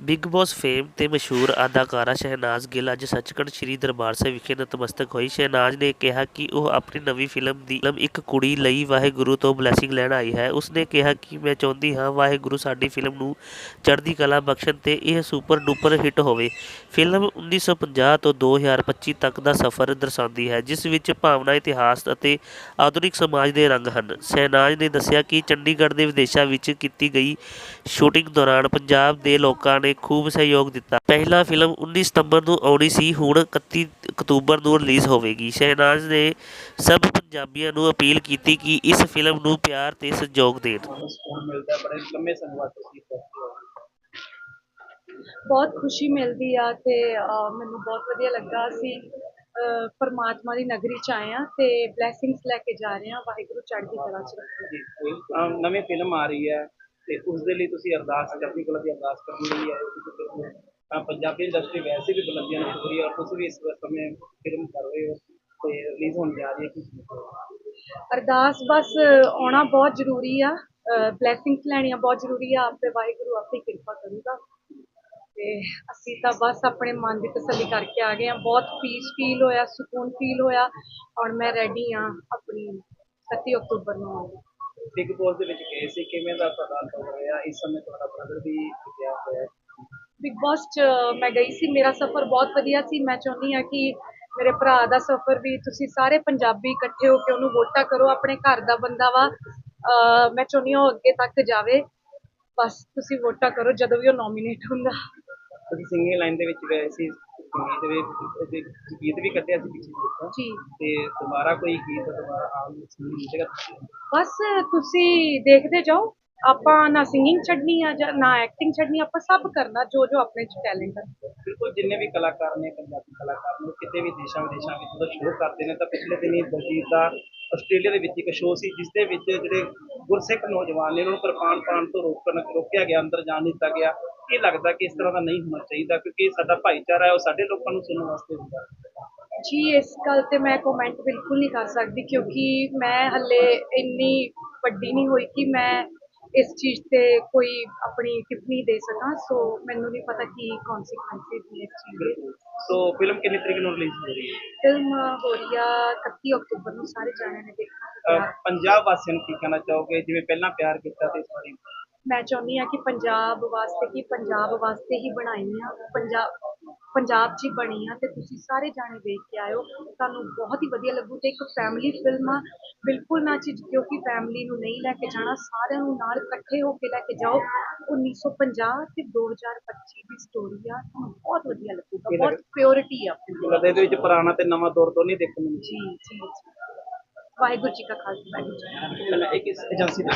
Big boss fame ਤੇ ਮਸ਼ਹੂਰ ਅਦਾਕਾਰਾ ਸ਼ਹਿਨਾਜ਼ ਗਿੱਲ ਅੱਜ ਸੱਚਖੰਡ ਸ੍ਰੀ ਦਰਬਾਰ ਸਾਹਿਬ ਵਿਖੇ ਨਤਮਸਤਕ ਹੋਈ। ਸ਼ਹਿਨਾਜ਼ ਨੇ ਕਿਹਾ ਕਿ ਉਹ ਆਪਣੀ ਨਵੀਂ ਫਿਲਮ ਦੀ ਫਿਲਮ ਇੱਕ ਕੁੜੀ ਲਈ ਵਾਹਿਗੁਰੂ ਤੋਂ ਬਲੇਸਿੰਗ ਲੈਣ ਆਈ ਹੈ। ਉਸਨੇ ਕਿਹਾ ਕਿ ਮੈਂ ਚਾਹੁੰਦੀ ਹਾਂ ਵਾਹਿਗੁਰੂ ਸਾਡੀ ਫਿਲਮ ਨੂੰ ਚੜ੍ਹਦੀ ਕਲਾ ਬਖਸ਼ਣ ਤੇ ਇਹ ਸੁਪਰ ਡੁਪਰ ਹਿੱਟ ਹੋਵੇ। ਫਿਲਮ 1950 ਤੋਂ 2025 ਤੱਕ ਦਾ ਸਫ਼ਰ ਦਰਸਾਉਂਦੀ ਹੈ, ਜਿਸ ਵਿੱਚ ਭਾਵਨਾ, ਇਤਿਹਾਸ ਅਤੇ ਆਧੁਨਿਕ ਸਮਾਜ ਦੇ ਰੰਗ ਹਨ। ਸ਼ਹਿਨਾਜ਼ ਨੇ ਦੱਸਿਆ ਕਿ ਚੰਡੀਗੜ੍ਹ ਦੇ ਵਿਦੇਸ਼ਾਂ ਵਿੱਚ ਕੀਤੀ ਗਈ ਸ਼ੂਟਿੰਗ ਦੌਰਾਨ ਪੰਜਾਬ ਦੇ ਲੋਕਾਂ ਨੇ ਖੂਬ ਸਹਿਯੋਗ ਦਿੱਤਾ। ਪਹਿਲਾਂ ਫਿਲਮ 19 ਸਤੰਬਰ ਨੂੰ ਆਉਣੀ ਸੀ ਹੁਣ 31 ਅਕਤੂਬਰ ਨੂੰ ਰਿਲੀਜ਼ ਹੋਵੇਗੀ। ਸ਼ਹਿਨਾਜ਼ ਨੇ ਸਭ ਪੰਜਾਬੀਆਂ ਨੂੰ ਅਪੀਲ ਕੀਤੀ ਕਿ ਇਸ ਫਿਲਮ ਨੂੰ ਪਿਆਰ ਤੇ ਸਹਿਯੋਗ ਦੇਣ। ਬਹੁਤ ਖੁਸ਼ੀ ਮਿਲਦੀ ਆ ਤੇ ਮੈਨੂੰ ਬਹੁਤ ਵਧੀਆ ਲੱਗਾ। ਅਹ, ਪਰਮਾਤਮਾ ਦੀ ਨਗਰੀ ਚ ਆਏ ਆ ਤੇ ਬਲੇਸਿੰਗਸ ਲੈ ਕੇ ਜਾ ਰਹੇ ਆ। ਵਾਹਿਗੁਰੂ ਚੜ੍ਹਦੀ ਕਲਾ ਚ ਨਵੀਂ ਫਿਲਮ ਆ ਰਹੀ ਹੈ। ਤੇ ਉਸ ਦੇ ਲਈ ਤੁਸੀਂ ਅਰਦਾਸ ਚੜ੍ਹਦੀ ਕਲਾ ਦੀ ਅਰਦਾਸ ਕਰਨ ਲਈ ਆਏ ਹੋ ਤੁਸੀਂ ਕਿਉਂਕਿ, ਪੰਜਾਬੀ ਇੰਡਸਟਰੀ ਵੈਸੇ ਵੀ ਬੁਲੰਦੀਆਂ ਨੂੰ ਛੂ ਔਰ ਤੁਸੀਂ ਵੀ ਇਸ ਸਮੇਂ ਫਿਲਮ ਕਰ ਰਹੇ ਹੋ ਤੇ ਰਿਲੀਜ਼ ਹੋਣ ਜਾ ਰਹੀ ਹੈ ਕਿ ਅਰਦਾਸ ਬਸ ਆਉਣਾ ਬਹੁਤ ਜ਼ਰੂਰੀ ਆ ਬਲੇਸਿੰਗਸ ਲੈਣੀਆਂ ਬਹੁਤ ਜ਼ਰੂਰੀ ਆ ਆਪੇ ਵਾਹਿਗੁਰੂ ਆਪੇ ਕਿਰਪਾ ਕਰੂਗਾ। ਤੇ ਅਸੀਂ ਤਾਂ ਬਸ ਆਪਣੇ ਮਨ ਦੀ ਤਸੱਲੀ ਕਰਕੇ ਆ ਗਏ ਆ ਬਹੁਤ ਪੀਸ ਫੀਲ ਹੋਇਆ ਸਕੂਨ ਫੀਲ ਹੋਇਆ ਹੁਣ ਮੈਂ ਰੈਡੀ ਆ ਆਪਣੀ 31 ਅਕਤੂਬਰ ਨੂੰ ਆਉਣ ਬਿਗ ਬੌਸ ਦੇ ਵਿੱਚ ਗਏ ਸੀ ਕਿਵੇਂ ਦਾ ਤੁਹਾਡਾ ਅਨੁਭਵ ਰਿਹਾ? ਇਸ ਸਮੇਂ ਤੁਹਾਡਾ ਬ੍ਰਦਰ ਵੀ ਗਿਆ ਹੋਇਆ ਹੈ। ਬਿਗ ਬਾਸ ਚ ਮੈਂ ਗਈ ਸੀ। ਮੇਰਾ ਸਫ਼ਰ ਬਹੁਤ ਵਧੀਆ ਸੀ। ਮੈਂ ਚਾਹੁੰਦੀ ਆ ਕਿ ਮੇਰੇ ਭਰਾ ਦਾ ਸਫ਼ਰ ਵੀ ਤੁਸੀਂ ਸਾਰੇ ਪੰਜਾਬੀ ਇਕੱਠੇ ਹੋ ਕੇ ਉਹਨੂੰ ਵੋਟਾਂ ਕਰੋ ਆਪਣੇ ਘਰ ਦਾ ਬੰਦਾ ਵਾ। ਅਹ ਮੈਂ ਚਾਹੁੰਦੀ ਹਾਂ ਉਹ ਅੱਗੇ ਤੱਕ ਜਾਵੇ। ਬਸ ਤੁਸੀਂ ਵੋਟਾਂ ਕਰੋ ਜਦੋਂ ਵੀ ਉਹ ਨੋਮੀਨੇਟ ਹੁੰਦਾ। ਤੁਸੀਂ ਸਿੰਗਿੰਗ ਲਾਈਨ ਦੇ ਵਿੱਚ ਗਏ ਸੀ। ਸੰਗੀਤ ਦੇ ਵਿੱਚ ਦੇ ਗੀਤ ਵੀ ਕੱਢਿਆ ਸੀ ਪਿੱਛੇ ਜਿਹੇ ਜੀ। ਤੇ ਦੁਬਾਰਾ ਕੋਈ ਗੀਤ ਦੁਬਾਰਾ ਸੁਣੀ ਜਗ੍ਹਾ ਬਸ ਤੁਸੀਂ ਦੇਖਦੇ ਜਾਓ। ਆਪਾਂ ਨਾ ਸਿੰਗਿੰਗ ਛੱਡਣੀ ਆ ਜਾਂ ਨਾ ਐਕਟਿੰਗ ਛੱਡਣੀ ਆਪਾਂ ਸਭ ਕਰਨਾ ਜੋ ਜੋ ਆਪਣੇ ਚ ਟੈਲੈਂਟ ਹੈ ਬਿਲਕੁਲ ਜਿੰਨੇ ਵੀ ਕਲਾਕਾਰ ਨੇ ਪੰਜਾਬੀ ਕਲਾਕਾਰ ਨੇ ਕਿਤੇ ਵੀ ਦੇਸ਼ਾਂ ਵਿਦੇਸ਼ਾਂ ਵਿੱਚ ਜਦੋਂ ਸ਼ੋਅ ਕਰਦੇ ਨੇ ਤਾਂ ਪਿਛਲੇ ਦਿਨੀ ਦਲਜੀਤ ਦਾ ਆਸਟ੍ਰੇਲੀਆ ਦੇ ਵਿੱਚ ਇੱਕ ਸ਼ੋਅ ਸੀ ਜਿਸ ਦੇ ਵਿੱਚ ਜਿਹੜੇ ਗੁਰਸਿੱਖ ਨੌਜਵਾਨ ਨੇ ਉਹਨਾਂ ਨੂੰ ਕਿਰਪਾਨ ਪਾਉਣ ਤੋਂ ਰੋਕਣ ਰੋਕਿਆ ਗਿਆ ਅੰਦਰ ਜਾਣ ਨਹੀਂ ਦਿੱਤਾ ਗਿਆ। ਇਹ ਲੱਗਦਾ ਕਿ ਇਸ ਤਰ੍ਹਾਂ ਦਾ ਨਹੀਂ ਹੋਣਾ ਚਾਹੀਦਾ? ਕਿਉਂਕਿ ਸਾਡਾ ਭਾਈਚਾਰਾ ਹੈ ਉਹ ਸਾਡੇ ਲੋਕਾਂ ਨੂੰ ਸੁਣਨ ਵਾਸਤੇ ਹੁੰਦਾ। ਜੀ ਇਸ ਗੱਲ ਤੇ ਮੈਂ ਕਮੈਂਟ ਬਿਲਕੁਲ ਨਹੀਂ ਕਰ ਸਕਦੀ ਕਿਉਂਕਿ ਮੈਂ ਹੱਲੇ ਇੰਨੀ ਵੱਡੀ ਨਹੀਂ ਹੋਈ ਕਿ ਮੈਂ ਇਸ ਚੀਜ਼ ਤੇ ਕੋਈ ਆਪਣੀ ਟਿੱਪਣੀ ਦੇ ਸਕਾਂ। ਸੋ ਮੈਨੂੰ ਨਹੀਂ ਪਤਾ ਕੀ ਕਨਸੀਕੁਐਂਸਸ ਨੇ ਇਸ ਚੀਜ਼ ਦੇ। ਸੋ ਫਿਲਮ ਕਿੰਨੀ ਤਰੀਕ ਨੂੰ ਰਿਲੀਜ਼ ਹੋ ਰਹੀ ਹੈ? ਫਿਲਮ ਹੋ ਰਹੀ ਆ 31 ਅਕਤੂਬਰ ਨੂੰ ਸਾਰੇ ਜਾਣਿਆਂ ਨੇ ਦੇਖਣਾ। ਪੰਜਾਬ ਵਾਸੀਆਂ ਨੂੰ ਕੀ ਕਹਿਣਾ ਚਾਹੋਗੇ? ਜਿਵੇਂ ਪਹਿਲਾਂ ਪਿਆਰ ਕੀਤਾ ਤੇ ਇਸ ਵਾਰੀ ਮੈਂ ਚਾਹੁੰਦੀ ਹਾਂ ਕਿ ਪੰਜਾਬ ਵਾਸਤੇ ਕੀ ਪੰਜਾਬ ਵਾਸਤੇ ਹੀ ਬਣਾਈ ਆ ਪੰਜਾਬ ਪੰਜਾਬ 'ਚ ਹੀ ਬਣੀ ਆ ਤੇ ਤੁਸੀਂ ਸਾਰੇ ਜਾਣੇ ਦੇਖ ਕੇ ਆਇਓ। ਤੁਹਾਨੂੰ ਬਹੁਤ ਹੀ ਵਧੀਆ ਲੱਗੂ ਤੇ ਇੱਕ ਫੈਮਿਲੀ ਫਿਲਮ ਆ। ਬਿਲਕੁਲ ਨਾ ਝਿਜਕਿਓ ਕਿ ਫੈਮਿਲੀ ਨੂੰ ਨਹੀਂ ਲੈ ਕੇ ਜਾਣਾ ਸਾਰਿਆਂ ਨੂੰ ਨਾਲ ਇਕੱਠੇ ਹੋ ਕੇ ਲੈ ਕੇ ਜਾਓ। 1950 ਤੇ 2025 ਦੀ ਸਟੋਰੀ ਆ। ਤੁਹਾਨੂੰ ਬਹੁਤ ਵਧੀਆ ਲੱਗੂਗਾ ਬਹੁਤ ਪਿਓਰਿਟੀ ਆ ਫਿਲਮ ਲੱਗਦਾ ਇਹਦੇ ਵਿੱਚ ਪੁਰਾਣਾ ਤੇ ਨਵਾਂ ਦੌਰ ਦੋਨੇ ਦੇਖਣ ਨੂੰ ਜੀ ਜੀ ਵਾਹਿਗੁਰੂ ਜੀ ਕਾ ਖਾਲਸਾ ਵਾਹਿਗੁਰੂ ਜੀ ਕੀ ਫਤਿਹ। ਏਜੰਸੀ ਦੇ